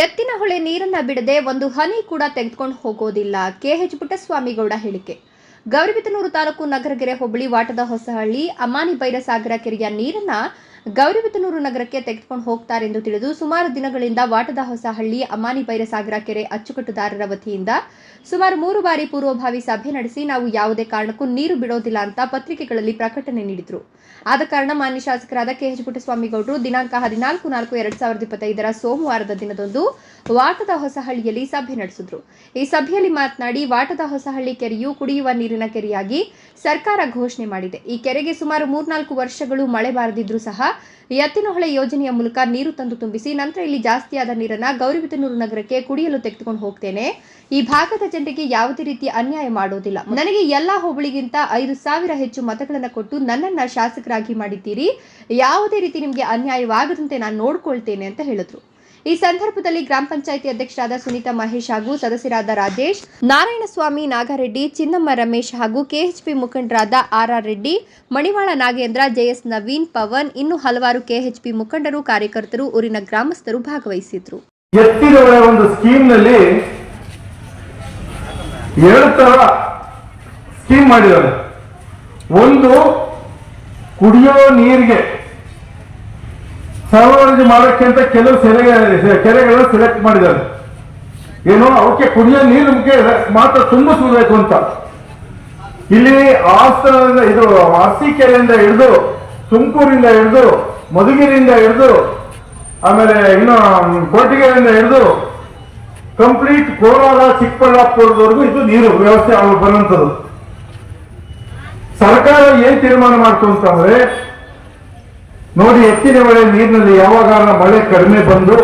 ಎತ್ತಿನ ಹೊಳೆ ನೀರನ್ನ ಬಿಡದೆ ಒಂದು ಹನಿ ಕೂಡ ತೆಗೆದುಕೊಂಡು ಹೋಗೋದಿಲ್ಲ. ಕೆಎಚ್ ಪುಟ್ಟಸ್ವಾಮಿಗೌಡ ಹೇಳಿಕೆ. ಗೌರಿಬಿದನೂರು ತಾಲೂಕು ನಗರಗೆರೆ ಹೋಬಳಿ ವಾಟದ ಹೊಸಹಳ್ಳಿ ಅಮಾನಿ ಬೈರಸಾಗರ ಕೆರೆಯ ನೀರನ್ನ ಗೌರಿಬಿದನೂರು ನಗರಕ್ಕೆ ತೆಗೆದುಕೊಂಡು ಹೋಗ್ತಾರೆ ಎಂದು ತಿಳಿದು ಸುಮಾರು ದಿನಗಳಿಂದ ವಾಟದ ಹೊಸಹಳ್ಳಿ ಅಮಾನಿ ಬೈರಸಾಗರ ಕೆರೆ ಅಚ್ಚುಕಟ್ಟುದಾರರ ವತಿಯಿಂದ ಸುಮಾರು ಮೂರು ಬಾರಿ ಪೂರ್ವಭಾವಿ ಸಭೆ ನಡೆಸಿ ನಾವು ಯಾವುದೇ ಕಾರಣಕ್ಕೂ ನೀರು ಬಿಡೋದಿಲ್ಲ ಅಂತ ಪತ್ರಿಕೆಗಳಲ್ಲಿ ಪ್ರಕಟಣೆ ನೀಡಿದ್ರು. ಆದ ಕಾರಣ ಮಾನ್ಯ ಶಾಸಕರಾದ ಕೆಎಚ್ ಪುಟ್ಟಸ್ವಾಮಿಗೌಡರು ದಿನಾಂಕ ಹದಿನಾಲ್ಕು ನಾಲ್ಕು ಎರಡ್ ಸಾವಿರದ ಇಪ್ಪತ್ತೈದರ ಸೋಮವಾರದ ದಿನದಂದು ವಾಟದ ಹೊಸಹಳ್ಳಿಯಲ್ಲಿ ಸಭೆ ನಡೆಸಿದ್ರು. ಈ ಸಭೆಯಲ್ಲಿ ಮಾತನಾಡಿ ವಾಟದ ಹೊಸಹಳ್ಳಿ ಕೆರೆಯು ಕುಡಿಯುವ ನೀರಿನ ಕೆರೆಯಾಗಿ ಸರ್ಕಾರ ಘೋಷಣೆ ಮಾಡಿದೆ. ಈ ಕೆರೆಗೆ ಸುಮಾರು ಮೂರ್ನಾಲ್ಕು ವರ್ಷಗಳು ಮಳೆ ಬಾರದಿದ್ರೂ ಸಹ ಎತ್ತಿನಹೊಳೆ ಯೋಜನೆಯ ಮೂಲಕ ನೀರು ತಂದು ತುಂಬಿಸಿ ನಂತರ ಇಲ್ಲಿ ಜಾಸ್ತಿಯಾದ ನೀರನ್ನ ಗೌರಿಬಿದನೂರು ನಗರಕ್ಕೆ ಕುಡಿಯಲು ತೆಗೆದುಕೊಂಡು ಹೋಗ್ತೇನೆ. ಈ ಭಾಗದ ಜನರಿಗೆ ಯಾವುದೇ ರೀತಿಯ ಅನ್ಯಾಯ ಮಾಡೋದಿಲ್ಲ. ನನಗೆ ಎಲ್ಲಾ ಹೋಬಳಿಗಿಂತ ಐದು ಸಾವಿರ ಹೆಚ್ಚು ಮತಗಳನ್ನು ಕೊಟ್ಟು ನನ್ನನ್ನ ಶಾಸಕರಾಗಿ ಮಾಡಿದ್ದೀರಿ. ಯಾವುದೇ ರೀತಿ ನಿಮಗೆ ಅನ್ಯಾಯವಾಗದಂತೆ ನಾನು ನೋಡ್ಕೊಳ್ತೇನೆ ಅಂತ ಹೇಳಿದ್ರು. ಈ ಸಂದರ್ಭದಲ್ಲಿ ಗ್ರಾಮ ಪಂಚಾಯಿತಿ ಅಧ್ಯಕ್ಷರಾದ ಸುನೀತಾ ಮಹೇಶ್ ಹಾಗೂ ಸದಸ್ಯರಾದ ರಾಜೇಶ್, ನಾರಾಯಣಸ್ವಾಮಿ, ನಾಗಾರೆಡ್ಡಿ, ಚಿನ್ನಮ್ಮ ರಮೇಶ್ ಹಾಗೂ ಕೆಎಚ್ಪಿ ಮುಖಂಡರಾದ R R Reddy Manivala Nagendra, JS Naveen, Pavan ಇನ್ನು ಹಲವಾರು ಕೆಎಚ್ಪಿ ಮುಖಂಡರು, ಕಾರ್ಯಕರ್ತರು, ಊರಿನ ಗ್ರಾಮಸ್ಥರು ಭಾಗವಹಿಸಿದ್ರು. ಸ್ಕೀಮ್ ಮಾಡಿದ್ದಾರೆ. ಒಂದು ಕುಡಿಯೋ ನೀರಿಗೆ ಸರಬರಾಜು ಮಾಡೋಕ್ಕೆ ಅಂತ ಕೆಲವು ಸೆರೆ ಕೆರೆಗಳನ್ನು ಸೆಲೆಕ್ಟ್ ಮಾಡಿದ್ದಾರೆ. ಏನು, ಅವಕ್ಕೆ ಕುಡಿಯೋ ನೀರು ಮಾತ್ರ ತುಂಬಿಸಬೇಕು ಅಂತ. ಇಲ್ಲಿ ಆಸ್ತನದಿಂದ ಇದು ಅರಸೀಕೆರೆಯಿಂದ ಹಿಡಿದು, ತುಮಕೂರಿಂದ ಹಿಡಿದು, ಮಧುಗಿರಿಯಿಂದ ಹಿಡಿದು, ಆಮೇಲೆ ಇನ್ನು ಕೋಟಿಗೆರೆಯಿಂದ ಹಿಡಿದು ಕಂಪ್ಲೀಟ್ ಕೋಲಾರ, ಚಿಕ್ಕಬಳ್ಳಾಪುರದವರೆಗೂ ಇದು ನೀರು ವ್ಯವಸ್ಥೆ ಆಗ ಬರುವಂಥದ್ದು ಸರ್ಕಾರ ಏನ್ ತೀರ್ಮಾನ ಮಾಡ್ತು ಅಂತಂದ್ರೆ ನೋಡಿ ಎತ್ತಿನ ಮಳೆ ನೀರಿನಲ್ಲಿ ಯಾವಾಗ ಮಳೆ ಕಡಿಮೆ ಬಂದು,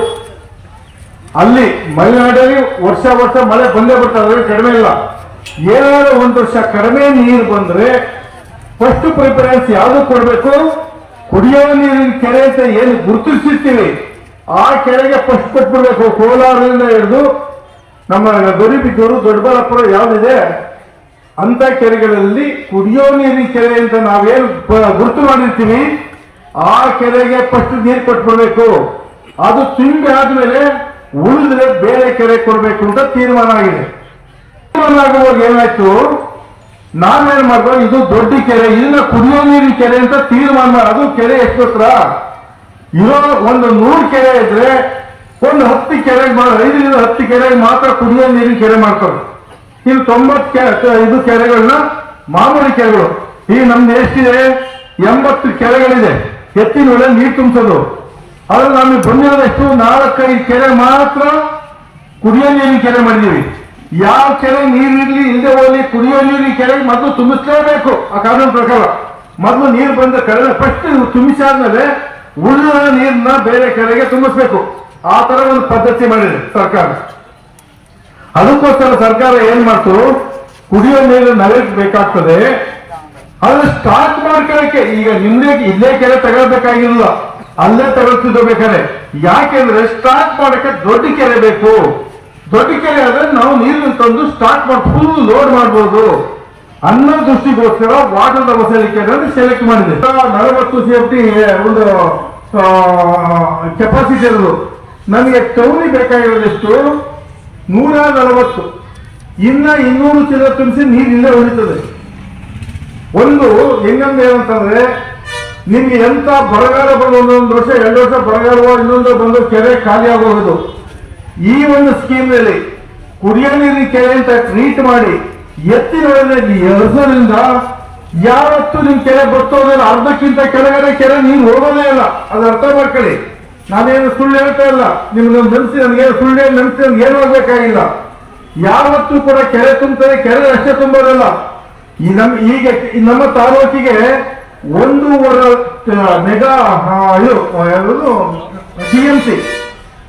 ಅಲ್ಲಿ ಮಲೆನಾಡಲ್ಲಿ ವರ್ಷ ವರ್ಷ ಮಳೆ ಬಂದೇ ಬರ್ತದೆ, ಅದ್ರಲ್ಲಿ ಕಡಿಮೆ ಇಲ್ಲ. ಏನಾದ್ರೂ ಒಂದು ವರ್ಷ ಕಡಿಮೆ ನೀರು ಬಂದ್ರೆ ಫಸ್ಟ್ ಪ್ರಿಫರೆನ್ಸ್ ಯಾವ್ದು ಕೊಡ್ಬೇಕು? ಕುಡಿಯೋ ನೀರಿನ ಕೆರೆ ಅಂತ ಏನು ಗುರುತಿಸುತ್ತೀವಿ ಆ ಕೆರೆಗೆ ಫಸ್ಟ್ ಕೊಟ್ಬಿಡ್ಬೇಕು, ಕೋಲಾರದಿಂದ ಹಿಡಿದು ನಮ್ಮ ಗರಿಬಿದ್ದೂರು ದೊಡ್ಡಬಳ್ಳಾಪುರ ಯಾವ್ದಿದೆ, ಅಂತ ಕೆರೆಗಳಲ್ಲಿ ಕುಡಿಯೋ ನೀರಿನ ಕೆರೆ ಅಂತ ನಾವೇನು ಗುರುತು ಮಾಡಿರ್ತೀವಿ. ಆ ಕೆರೆಗೆ ಫಸ್ಟ್ ನೀರು ಕೊಟ್ಬಿಡ್ಬೇಕು. ಅದು ತುಂಬಿ ಆದ್ಮೇಲೆ ಉಳಿದ್ರೆ ಬೇರೆ ಕೆರೆ ಕೊಡಬೇಕು ಅಂತ ತೀರ್ಮಾನ ಆಗಿದೆ. ತೀರ್ಮಾನ ಆಗುವಾಗ ಏನಾಯ್ತು? ನಾವೇನ್ ಮಾಡ್ಬೋ ಇದು ದೊಡ್ಡ ಕೆರೆ ಇದನ್ನ ಕುಡಿಯೋ ನೀರಿನ ಕೆರೆ ಅಂತ ತೀರ್ಮಾನ ಅದು ಕೆರೆ ಎಷ್ಟು ಹತ್ರ ಇರೋ ಒಂದು ನೂರು ಕೆರೆ ಇದ್ರೆ ಒಂದು ಹತ್ತು ಮಾಡ ಐದರಿಂದ ಹತ್ತು ಕೆರೆಗೆ ಮಾತ್ರ ಕುಡಿಯೋ ನೀರಿನ ಕೆರೆ ಮಾಡ್ತಾರೆ. ಇಲ್ಲಿ ತೊಂಬತ್ತು ಇದು ಕೆರೆಗಳನ್ನ ಮಾಮೂಲಿ ಕೆರೆಗಳು. ಈ ನಮ್ದು ಎಷ್ಟಿದೆ? ಎಂಬತ್ತು ಕೆರೆಗಳಿದೆ. ಎತ್ತಿನ ವೇಳೆ ನೀರು ತುಂಬಿಸೋದು. ಆದ್ರೆ ನಾವು ಬಂದಿರೋದಷ್ಟು ನಾಲ್ಕೈದು ಕೆರೆ ಮಾತ್ರ ಕುಡಿಯೋ ನೀರಿನ ಕೆರೆ ಮಾಡಿದೀವಿ. ಯಾವ ಕೆರೆ ನೀರಿರ್ಲಿ ಇಲ್ಲದೆ ಹೋಗಲಿ, ಕುಡಿಯೋ ನೀರಿನ ಕೆರೆ ಮೊದಲು ತುಂಬಿಸಲೇಬೇಕು. ಆ ಕಾನೂನು ಪ್ರಕಾರ. ಮೊದಲು ನೀರು ಬಂದ ಕೆರೆ ಫಸ್ಟ್ ತುಂಬಿಸಾದ್ಮೇಲೆ ಉಳಿದ ನೀರನ್ನ ಬೇರೆ ಕೆರೆಗೆ ತುಂಬಿಸ್ಬೇಕು. ಆ ತರ ಒಂದು ಪದ್ಧತಿ ಮಾಡಿದೆ ಸರ್ಕಾರ. ಅದಕ್ಕೋಸ್ಕರ ಸರ್ಕಾರ ಏನ್ ಮಾಡ್ತು? ಕುಡಿಯೋ ನೀರು ನಗರಕ್ಕೆ ಬೇಕಾಗ್ತದೆ. ಅದು ಸ್ಟಾರ್ಟ್ ಮಾಡ್ಕೊಳ್ಳಕ್ಕೆ. ಈಗ ನಿಮ್ದೇ ಇಲ್ಲೇ ಕೆಲ ತಗೊಳ್ಬೇಕಾಗಿಲ್ಲ. ಅಲ್ಲೇ ತಗೊಳ್ತಿದ್ದ ಬೇಕಾದ್ರೆ. ಯಾಕೆಂದ್ರೆ ಸ್ಟಾರ್ಟ್ ಮಾಡಕ್ಕೆ ದೊಡ್ಡ ಕೆರೆ ಬೇಕು. ದೊಡ್ಡ ಕೆರೆ ಆದ್ರೆ ನಾವು ನೀರನ್ನು ತಂದು ಸ್ಟಾರ್ಟ್ ಮಾಡಿ ಫುಲ್ ಲೋಡ್ ಮಾಡ್ಬೋದು. ಅನ್ನ ದೃಷ್ಟಿಗೋಸ್ಕರ ವಾಟರ್ ವಸಲಿಕೆ ಸೆಲೆಕ್ಟ್ ಮಾಡಿದೆ. ನಲವತ್ತು ಸೇಫ್ಟಿ ಒಂದು ಕೆಪಾಸಿಟಿ ಇರೋದು. ನನಗೆ ಟೌನಿ ಬೇಕಾಗಿರೋದೆಷ್ಟು ನೂರ ನಲವತ್ತು. ಇನ್ನ ಇನ್ನೂರು ಚೀಲ ತುಂಬಿಸಿ ನೀರು ಇಲ್ಲೇ ಉಳಿತದೆ ಒಂದು ಇನ್ನೊಂದು ಏನಂತಂದ್ರೆ, ನಿಮ್ಗೆ ಎಂತ ಬರಗಾಲ ಬಂದು ಒಂದೊಂದು ವರ್ಷ, ಎರಡು ವರ್ಷ ಬರಗಾಲ ಇನ್ನೊಂದು ಬಂದು ಕೆರೆ ಖಾಲಿ ಆಗೋದು. ಈ ಒಂದು ಸ್ಕೀಮ್ನಲ್ಲಿ ಕುಡಿಯೋ ನೀರಿನ ಕೆರೆ ಅಂತ ಟ್ರೀಟ್ ಮಾಡಿ ಎತ್ತಿನ ಎರಡರಿಂದ ಯಾವತ್ತು ನಿಮ್ ಕೆರೆ ಬರ್ತೋದಿಲ್ಲ ಅರ್ಧಕ್ಕಿಂತ ಕೆಳಗಡೆ ಕೆರೆ ನೀರು ಹೋಗೋದೇ ಇಲ್ಲ. ಅದು ಅರ್ಥ ಮಾಡ್ಕೊಳ್ಳಿ. ನಾನೇನು ಸುಳ್ಳು ಹೇಳ್ತಾ ಇಲ್ಲ. ನಿಮ್ಗೆ ನೆನ್ಸಿ, ನನಗೆ ಸುಳ್ಳು ನೆನ್ಸಿ, ನನ್ಗೆ ಏನು ಆಗ್ಬೇಕಾಗಿಲ್ಲ ಯಾವತ್ತೂ ಕೂಡ ಕೆರೆ ತುಂಬ್ತಾರೆ ಕೆರೆ ಅಷ್ಟೇ ತುಂಬೋದಲ್ಲ. ಈ ನಮ್ ಈಗ ನಮ್ಮ ತಾಲೂಕಿಗೆ ಒಂದೂವರೆ ಮೆಗಾ ಇದು T M C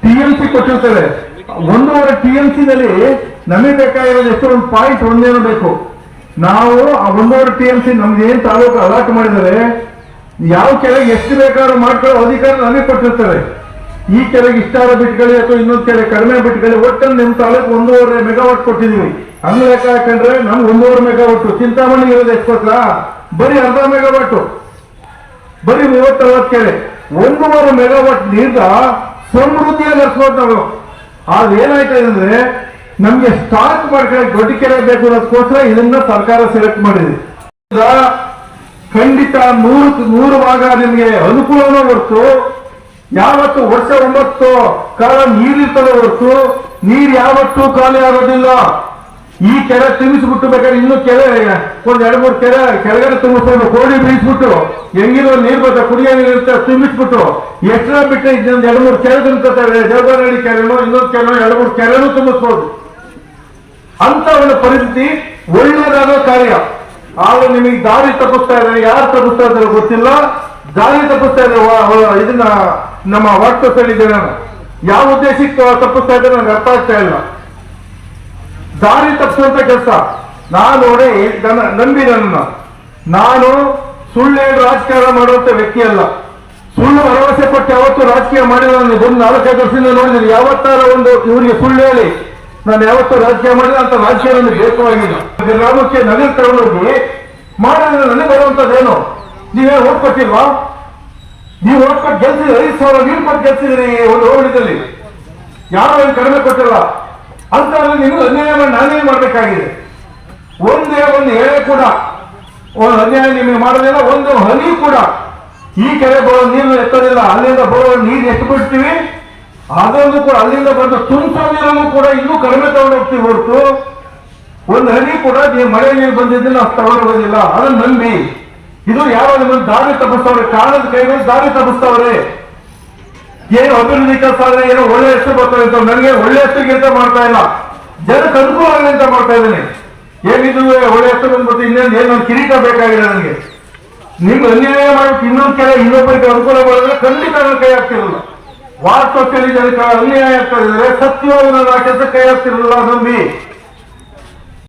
T M C ಕೊಟ್ಟಿರ್ತಾರೆ ಒಂದೂವರೆ ಟಿ ಎಂ ಸಿ ನಲ್ಲಿ ನಮಗೆ ಬೇಕಾಗಿರೋದು ಎಷ್ಟು? ಒಂದು ಪಾಯಿಂಟ್ ಒಂದೇನು ಬೇಕು. ನಾವು ಆ ಒಂದೂವರೆ ಟಿ ಎಂ ಸಿ ನಮ್ಗೆ ಏನ್ ತಾಲೂಕು ಅಲಾಟ್ ಮಾಡಿದರೆ ಯಾವ ಕೆರೆಗೆ ಎಷ್ಟು ಬೇಕಾದ್ರೂ ಮಾಡ್ಕೊಳ್ಳೋ ಅಧಿಕಾರ ನಮಗೆ ಕೊಟ್ಟಿರ್ತಾರೆ ಈ ಕೆರೆಗೆ ಇಷ್ಟಾದ ಬಿಟ್ಕೊಳ್ಳಿ ಅಥವಾ ಇನ್ನೊಂದು ಕೆಳಗೆ ಕಡಿಮೆ ಬಿಟ್ಕೊಳ್ಳಿ ಒಟ್ಟು ನಿಮ್ಮ ತಾಲೂಕು ಒಂದೂವರೆ ಮೆಗಾವಾಟ್ ಕೊಟ್ಟಿದೀವಿ ಹಂಗ ಲೆಕ್ಕ ಹಾಕೊಂಡ್ರೆ ನಮ್ಗೆ ಒಂದೂವರೆ ಮೆಗಾವಾಟ್ ಚಿಂತಾಮಣಿ ಇರೋದು ಎಷ್ಟು ಬರೀ ಅರ್ಧ ಮೆಗಾವಾಟ್ ಬರೀ ಮೂವತ್ತರವತ್ತು ಕೆರೆ. ಒಂದೂವರೆ ಮೆಗಾವಾಟ್ ನೀರ ಸಮೃದ್ಧಿಯಾಗಿ ಹರಿಸ್ಬೋದು ನಾವು. ಅದೇನಾಯ್ತಾ ಅಂದ್ರೆ, ನಮ್ಗೆ ಸ್ಟಾಕ್ ಮಾಡ್ಕೊಳ್ಳೋಕೆ ದೊಡ್ಡ ಕೆರೆ ಬೇಕು ಅನ್ನೋದಕ್ಕೋಸ್ಕರ ಇದನ್ನ ಸರ್ಕಾರ ಸೆಲೆಕ್ಟ್ ಮಾಡಿದೆ. ಖಂಡಿತ ನೂರು ನೂರು ಭಾಗ ನಿಮ್ಗೆ ಅನುಕೂಲವೂ ಹೊರತು, ಯಾವತ್ತು ವರ್ಷ ಒಂಬತ್ತು ಕಾಲ ನೀರಿರ್ತದೆ ಹೊರತು, ನೀರ್ ಯಾವತ್ತೂ ಖಾಲಿ ಆಗೋದಿಲ್ಲ. ಈ ಕೆರೆ ತುಂಬಿಸ್ಬಿಟ್ಟು ಬೇಕಾದ್ರೆ ಇನ್ನೂ ಕೆರೆ ಒಂದ್ ಎರಡು ಮೂರು ಕೆರೆ ಕೆಳಗಡೆ ತುಂಬಿಸ್ಕೊಂಡು ಕೋಡಿ ಬೀಳಿಸ್ಬಿಟ್ಟು ಹೆಂಗಿರೋ ನೀರ್ ಬರ್ತಾ ಕುಡಿಯೋ ನೀರು ತುಂಬಿಸ್ಬಿಟ್ಟು ಎಷ್ಟರ ಬಿಟ್ಟರೆ ಇದೊಂದು ಎರಡು ಮೂರು ಕೆರೆ ತುಂಬಿಸ್ತಾರೆ ದೇವನಹಳ್ಳಿ ಕೆರೆನೋ, ಇನ್ನೊಂದು ಕೆರೆನೋ, ಎರಡು ಮೂರು ಕೆರೆನೂ ತುಂಬಿಸ್ಬೋದು. ಅಂತ ಒಂದು ಪರಿಸ್ಥಿತಿ ಒಳ್ಳೆಯದಾದ ಕಾರ್ಯ. ಆದ್ರೆ ನಿಮಗೆ ದಾರಿ ತಪ್ಪಿಸ್ತಾ ಇದ್ದಾರೆ. ಯಾರು ತಪ್ಪಿಸ್ತಾ ಇದ್ದಾರೆ ಗೊತ್ತಿಲ್ಲ. ದಾರಿ ತಪ್ಪಿಸ್ತಾ ಇದ್ದಾರೆ. ಇದನ್ನ ನಮ್ಮ ವಾಟ್ಸಪ್ ಇದ್ದೇನೆ ನಾನು. ಯಾವ ಉದ್ದೇಶಕ್ಕೆ ತಪ್ಪಿಸ್ತಾ ಇದ್ದಾರೆ ನನಗೆ ಅರ್ಥ ಆಗ್ತಾ ಇಲ್ಲ. ದಾರಿ ತಪ್ಪಿಸುವಂತ ಕೆಲಸ. ನಾನು ನಂಬಿ ನನ್ನ ನಾನು ಸುಳ್ಳು ರಾಜಕಾರಣ ಮಾಡುವಂತ ವ್ಯಕ್ತಿ ಅಲ್ಲ. ಸುಳ್ಳು ಭರವಸೆ ಕೊಟ್ಟು ಯಾವತ್ತೂ ರಾಜಕೀಯ ಮಾಡಿಲ್ಲ ನಾನು. ಒಂದು ನಾಲ್ಕೈದು ವರ್ಷದಿಂದ ನೋಡಿದ್ರೆ ಯಾವತ್ತಾರ ಒಂದು ಇವರಿಗೆ ಸುಳ್ಳು ಹೇಳಿ, ನಾನು ಯಾವತ್ತೂ ರಾಜಕೀಯ ಮಾಡಿಲ್ಲ ಅಂತ ರಾಜಕೀಯ ನನಗೆ ಬೇಕಾಗಿಲ್ಲ ಗ್ರಾಮಕ್ಕೆ ನನಗೆ ತಗೊಂಡೋಗಿ ಮಾಡಿದ್ರೆ ನನಗೆ ಬರುವಂತದ್ದೇನು ನೀವೇ ಓಟ್ ಕೊಟ್ಟಿಲ್ವಾ? ನೀವು ಓಟ್ ಕೊಟ್ಟು ಗೆಲ್ಸಿದ್ರಿ ಐದು ಸಾವಿರ ನೀವು ಕೊಟ್ಟು ಗೆಲ್ಸಿದ್ರಿ ಒಂದು ಹೋಬಳಿದಲ್ಲಿ ಯಾರು ಕಡಿಮೆ ಕೊಟ್ಟಿಲ್ಲ? ಅಂತ ನಿಮ್ಗೆ ಅನ್ಯಾಯ ಮಾಡಿ ನಾನೇನು ಮಾಡಬೇಕಾಗಿದೆ? ಒಂದೇ ಒಂದು ಎಳೆ ಕೂಡ, ಒಂದು ಅನ್ಯಾಯ ನಿಮಗೆ ಮಾಡೋದಿಲ್ಲ, ಒಂದು ಹನಿ ಕೂಡ. ಈ ಕೆರೆ ಬರೋ ನೀರು ಎತ್ತೋದಿಲ್ಲ, ಅಲ್ಲಿಂದ ಬರೋ ನೀರು ಎತ್ತು ಬಿಡ್ತೀವಿ ಅದೊಂದು ಕೂಡ, ಅಲ್ಲಿಂದ ಬಂದು ತುಂಬಿಸೋ ನೀರನ್ನು ಕೂಡ ಇನ್ನೂ ಕಡಿಮೆ ತಗೊಂಡು ಹೋಗ್ತೀವಿ ಹೊರತು. ಒಂದು ಹನಿ ಕೂಡ ನೀವು ಮಳೆ ನೀರು ಬಂದಿದ್ದಿಲ್ಲ ನಾವು ತಗೊಂಡು ಹೋಗೋದಿಲ್ಲ. ಅದನ್ನ ನಂಬಿ. ಇದು ಯಾವ ನಿಮ್ಮನ್ನು ದಾರಿ ತಪ್ಪಿಸ್ತವ್ರೆ ಕಾಲದ ಕೈಗಳು ದಾರಿ ತಪ್ಪಿಸ್ತವ್ರೆ. ಏನು ಅಭಿವೃದ್ಧಿ ಕೆಲಸ ಆದ್ರೆ ಏನೋ ಒಳ್ಳೆ ಹೆಸರು ಬರ್ತದೆ ಅಂತ ನನಗೆ ಒಳ್ಳೆ ಹೆಸರಿಗಿಂತ ಮಾಡ್ತಾ ಇಲ್ಲ. ಜನಕ್ಕೆ ಅನುಕೂಲ ಆಗಲಿ ಅಂತ ಮಾಡ್ತಾ ಇದ್ದೀನಿ. ಏನಿದ್ರು ಒಳ್ಳೆ ಹೆಸರು ಬಂದ್ಬಿಟ್ಟು ಇನ್ನೇನು ಏನು ಕಿರೀಟ ಬೇಕಾಗಿದೆ ನನಗೆ? ನಿಮ್ಗೆ ಅನ್ಯಾಯ ಮಾಡಿ ಇನ್ನೊಂದು ಕೆಲ ಇನ್ನೊಬ್ಬರಿಗೆ ಅನುಕೂಲ ಮಾಡಿದ್ರೆ ಖಂಡಿತ ನನ್ನ ಕೈ ಆಗ್ತಿರಲಿಲ್ಲ ವಾಸ್ತವದಲ್ಲಿ ಜನಕ್ಕೆ ಅನ್ಯಾಯ ಆಗ್ತಾ ಇದ್ದಾರೆ ಸತ್ಯವಾಗಿ ನನ್ನ ಆ ಕೆಲಸ ಕೈ ಹಾಕ್ತಿರಲ್ಲ, ನಂಬಿ.